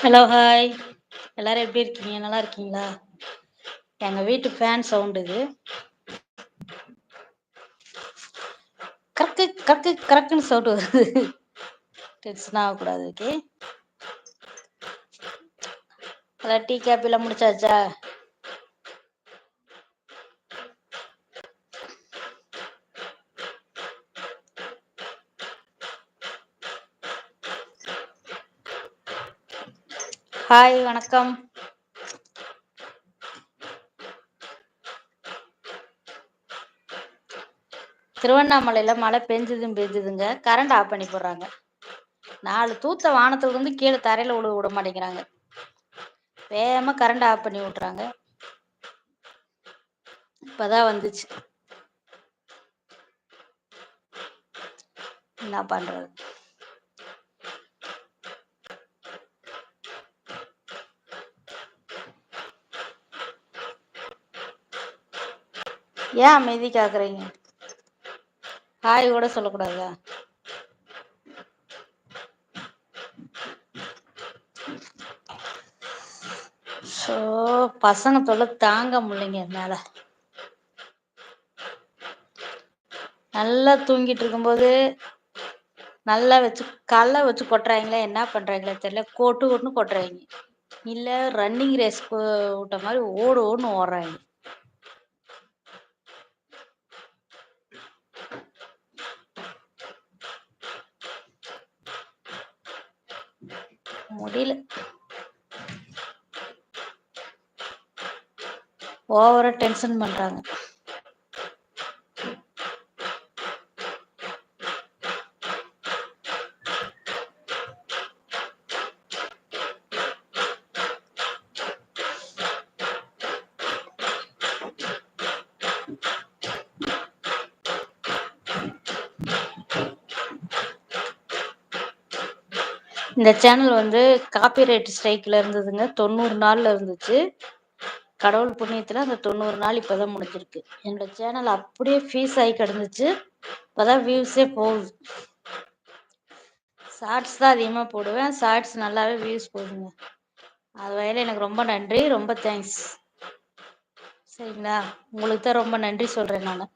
Hello hi எல்லாரும் எப்படி இருக்கீங்க? நல்லா இருக்கீங்களா? எங்க வீட்டு ஃபேன் சவுண்டு இது. கறக்கு கறக்கு கறக்குன்னு சவுண்ட் வருது. டென்ஷன் ஆகக்கூடாது ஓகே அதான் டீ காப்பிலாம் முடிச்சாச்சா? ஹாய் வணக்கம். திருவண்ணாமலையில் மழை பெஞ்சதும் பெஞ்சதுங்க. கரண்ட் ஆஃப் பண்ணி போடுறாங்க. நாலு தூத்த வானத்துல இருந்து கீழே தரையில் விழ விட மாட்டேங்கிறாங்க. வேகமாக கரண்ட் ஆஃப் பண்ணி விட்றாங்க இப்போதான் வந்துச்சு. என்ன பண்ணுறது ஏன் அமைதி காக்குறீங்க? ஹாய் கூட சொல்லக்கூடாதா? ஸோ பசங்க தொல்லை தாங்க முடியலைங்க என்னால். நல்லா தூங்கிட்டு இருக்கும்போது நல்லா வச்சு கல்லை வச்சு கொட்டுறாங்களே என்ன பண்றாங்களே தெரியல. கொட்டு கொட்டுன்னு கொட்டுறாங்க. இல்லை ரன்னிங் ரேஸ் விட்ட மாதிரி ஓடு ஓடுன்னு ஓடுறாங்க. முடியல. ஓவரா டென்ஷன் பண்றாங்க. இந்த சேனல் வந்து காப்பிரைட் ஸ்ட்ரைக்ல இருந்ததுங்க. தொண்ணூறு நாள்ல இருந்துச்சு. கடவுள் புண்ணியத்துல அந்த தொண்ணூறு நாள் இப்பதான் முடிஞ்சிருக்கு. என்னோட சேனல் அப்படியே ஃபீஸ் ஆகி கிடந்துச்சு. இப்பதான் வியூஸே போகுது. ஷார்ட்ஸ் தான் அதிகமாக போடுவேன். ஷார்ட்ஸ் நல்லாவே வியூஸ் போகுதுங்க. அது வகையில் எனக்கு ரொம்ப நன்றி. ரொம்ப தேங்க்ஸ் சரிங்களா? உங்களுக்கு தான் ரொம்ப நன்றி சொல்கிறேன் நான்.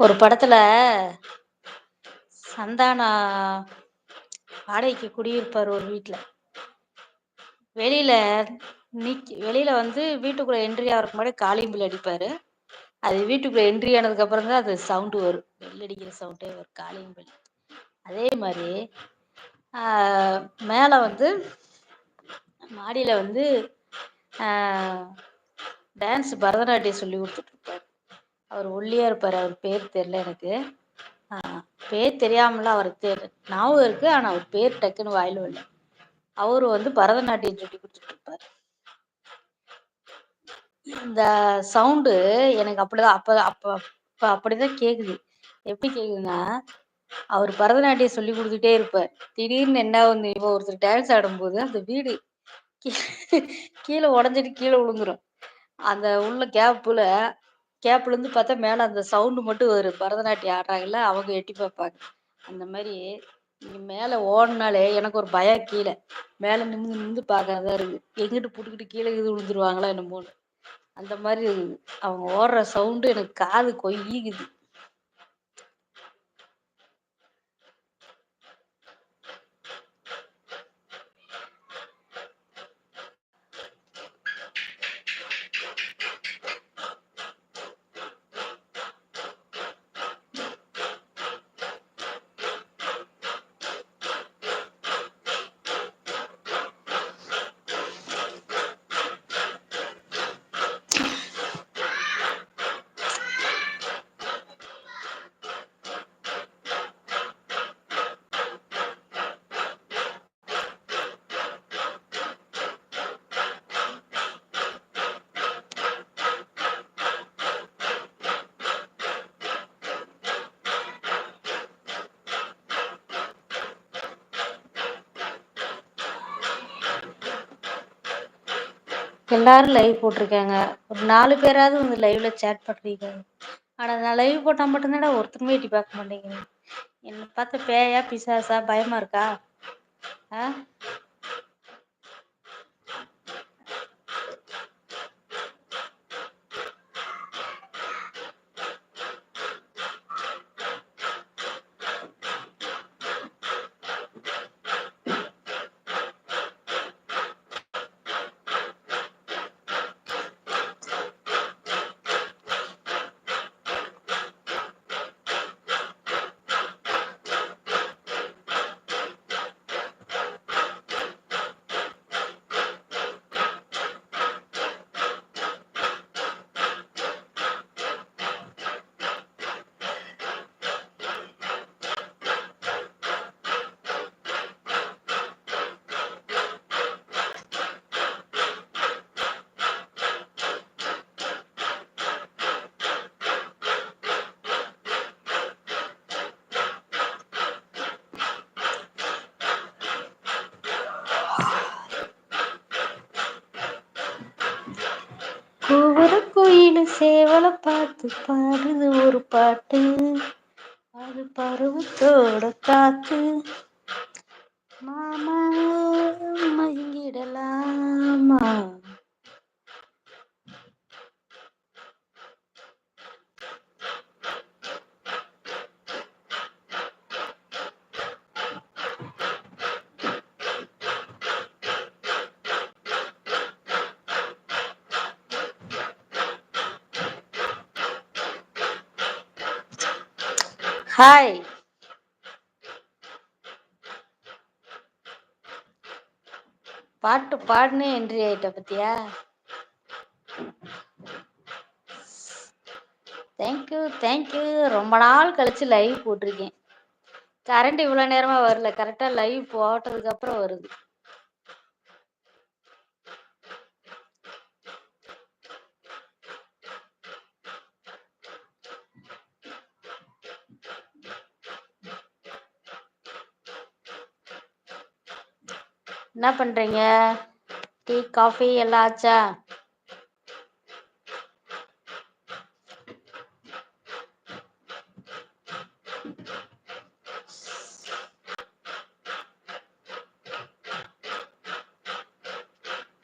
ஒரு படத்துல சந்தானா வாடகைக்கு குடியிருப்பார் ஒரு வீட்டில் வெளியில நிக்க வெளியில வந்து வீட்டுக்குள்ள என்ட்ரி ஆகிறதுக்கு முன்னாடி காலிங் பில் அடிப்பாரு. அது வீட்டுக்குள்ள என்ட்ரி ஆனதுக்கு அப்புறம் தான் அது சவுண்டு வரும். பெல் அடிக்கிற சவுண்டே வரும் காலிங் பில் அதே மாதிரி மேலே வந்து மாடியில் வந்து டான்ஸ் பரதநாட்டியம் சொல்லி கொடுத்துட்டு அவர் ஒல்லியாக இருப்பார் அவர் பேர் தெரில எனக்கு. பேர் தெரியாமல அவருக்கு தெரியல ஞாபகம் இருக்குது ஆனால் அவர் பேர் டக்குன்னு வாயில் வரல. அவர் வந்து பரதநாட்டியம் சொல்லி கொடுத்துட்ருப்பார் இந்த சவுண்டு எனக்கு அப்படிதான் அப்போ அப்போ அப்போ அப்படிதான் கேட்குது எப்படி கேட்குதுன்னா அவர் பரதநாட்டியம் சொல்லி கொடுத்துட்டே இருப்பார். திடீர்னு என்ன வந்து இப்போ ஒருத்தர் டான்ஸ் ஆடும்போது அந்த வீடு கீழே உடஞ்சிட்டு கீழே விழுந்துரும். அந்த உள்ள கேப்புல கேப்லேருந்து பார்த்தா மேலே அந்த சவுண்டு மட்டும் வரும் பரதநாட்டியம் ஆடுறாங்கல்ல அவங்க எட்டி பார்ப்பாங்க. அந்த மாதிரி இங்கே மேலே ஓடினாலே எனக்கு ஒரு பயம் கீழே. மேலே நிமிந்து நிமிந்து பார்க்கறதா இருக்குது எங்கிட்டு புட்டுக்கிட்டு கீழே இது விழுந்துருவாங்களா என்னமோன்னு. அந்த மாதிரி அவங்க ஓடுற சவுண்டு எனக்கு காது கொய்யுது. எல்லாரும் லைவ் போட்டிருக்காங்க. ஒரு நாலு பேராவது வந்து லைவ்ல சேட் பண்றீங்க. ஆனா நான் லைவ் போட்டா மட்டும்தான்டா ஒருத்தருமே எட்டி பார்க்க மாட்டேங்கிறேன் என்ன பார்த்த பேயா பிசாசா பயமா இருக்கா? ஆ? பார்த்து பாடுது ஒரு பாட்டு. அது பருவத்தோட காத்து மாமா மயங்கிடலாமா? ஹாய் பாட்டு பாடுனே என்ட்ரி ஆயிட்ட பத்தியா? தேங்க்யூ தேங்க்யூ ரொம்ப நாள் கழிச்சு லைவ் போட்டிருக்கேன். கரண்ட் இவ்வளோ நேரமா வரல. கரெக்டாக லைவ் போட்டதுக்கு அப்புறம் வருது. என்ன பண்றீங்க? டீ காஃபி எல்லாம் ஆச்சா?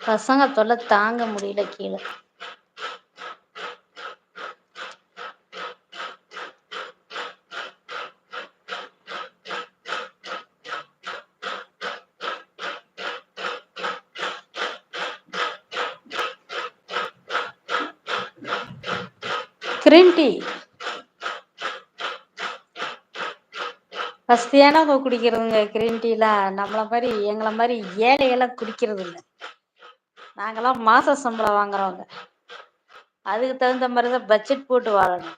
பசங்க தொல்லை தாங்க முடியல கீழே. கிரீன் டீ வசதியானவங்க குடிக்கிறதுங்க? கிரீன் டீலாம் நம்மள மாதிரி எங்களை மாதிரி ஏழையெல்லாம் குடிக்கிறது இல்லை நாங்கெல்லாம் மாச சம்பளம் வாங்குறவங்க. அதுக்கு தகுந்த மாதிரி தான் பட்ஜெட் போட்டு வாழணும்.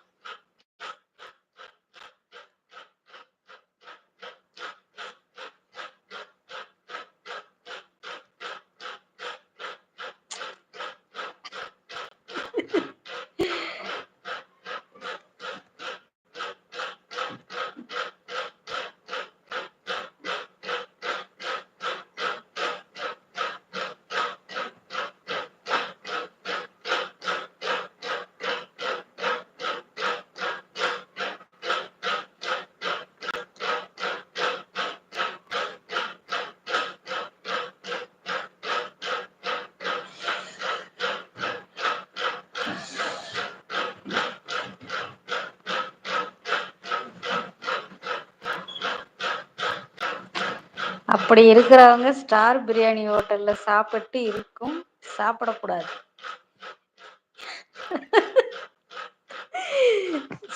அப்படி இருக்கிறவங்க ஸ்டார் பிரியாணி ஹோட்டல்ல சாப்பிட்டு இருக்கும். சாப்பிடக்கூடாது.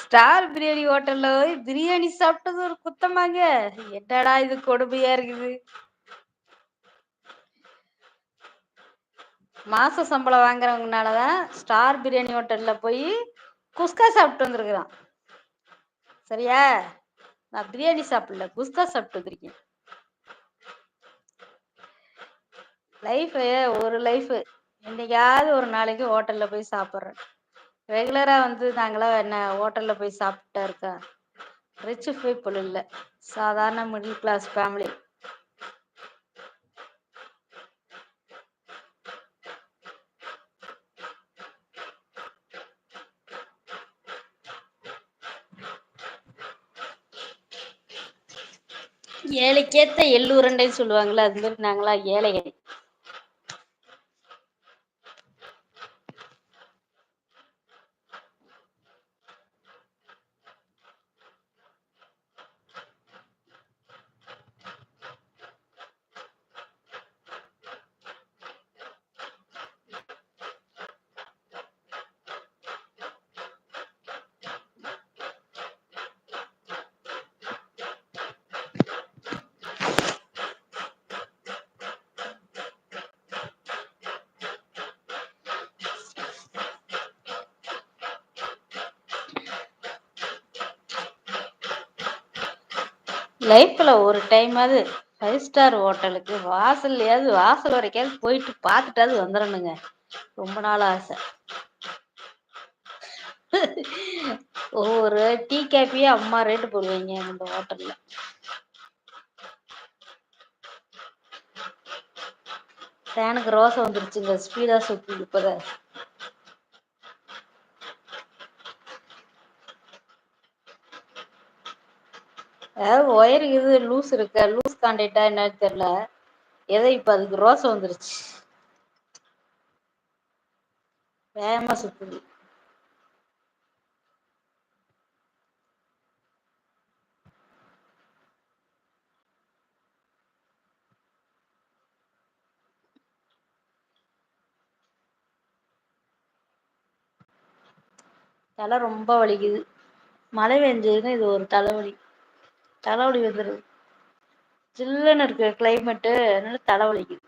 ஸ்டார் பிரியாணி ஹோட்டல்ல போய் பிரியாணி சாப்பிட்டது ஒரு குத்தமாங்க. என்னடா இது கொடுமையா இருக்குது. மாச சம்பளம் வாங்குறவங்கனாலதான் ஸ்டார் பிரியாணி ஹோட்டல்ல போய் குஸ்கா சாப்பிட்டு வந்திருக்கிறான். சரியா? நான் பிரியாணி சாப்பிடல குஸ்கா சாப்பிட்டு வந்திருக்கேன். லைஃபு ஒரு லைஃபு என்னைக்காவது ஒரு நாளைக்கு ஹோட்டலில் போய் சாப்பிட்றேன். ரெகுலராக வந்து நாங்களாம் என்ன ஹோட்டலில் போய் சாப்பிட்டா இருக்கா? ரிச் பீப்புள் இல்லை. சாதாரண மிடில் கிளாஸ் ஃபேமிலி ஏழைக்கேத்த எள்ளு உருண்டைன்னு சொல்லுவாங்கள்ல அது மாதிரி நாங்களாம் ஏழைகள். லைஃப்ல ஒரு டைமாவது ஃபைவ் ஸ்டார் ஹோட்டலுக்கு வாசல்லையாவது வாசல் வரைக்காவது போயிட்டு பார்த்துட்டாவது வந்துடணுங்க ரொம்ப நாள் ஆசை. ஒவ்வொரு டீ காப்பியே அம்மா ரேட்டு போடுவீங்க அந்த ஹோட்டல்ல. ஃபேனுக்கு ரோசம் வந்துருச்சுங்க ஸ்பீடா சுற்றி இப்பத ஏதாவது ஒயர் இது லூஸ் இருக்க? லூஸ் காண்டக்டா என்னன்னு தெரியல. ஏதோ இப்ப அதுக்கு ரோசம் வந்துருச்சு. வேகமா சுத்துது தலை ரொம்ப வலிக்குது. மழை பெஞ்சதுன்னு இது ஒரு தலைவலி. தலைவலி வந்துடுது சில்லுன்னு இருக்கு கிளைமேட்டு அதனால தலைவலிக்குது.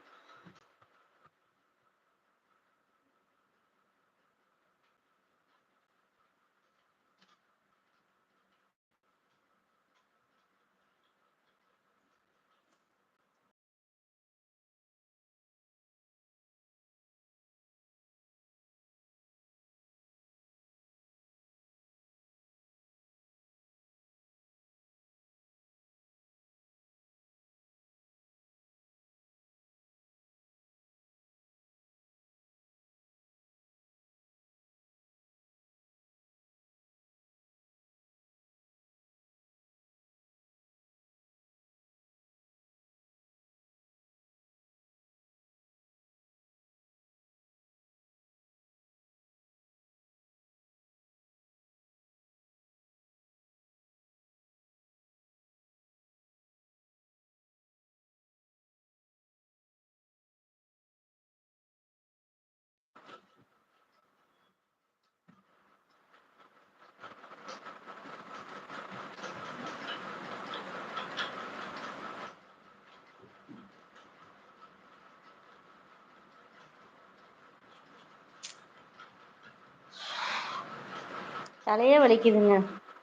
தலையே வலிக்குதுங்க.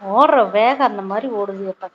ஓடுற வேகம் அந்த மாதிரி ஓடுது எப்போ?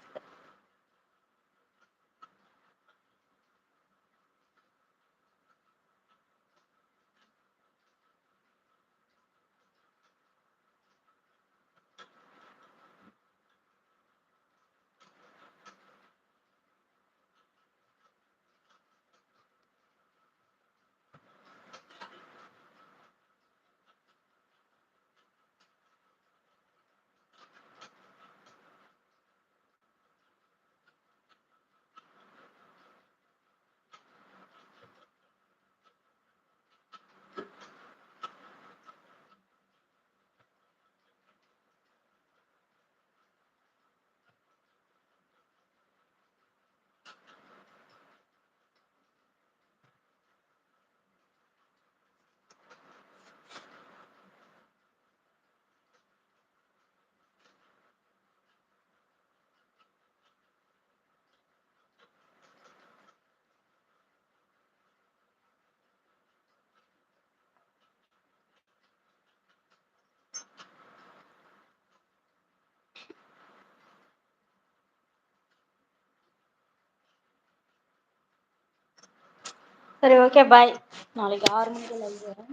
சரி ஓகே பாய் நாளைக்கு ஆறு மணிக்கு லைவ் வரேன்.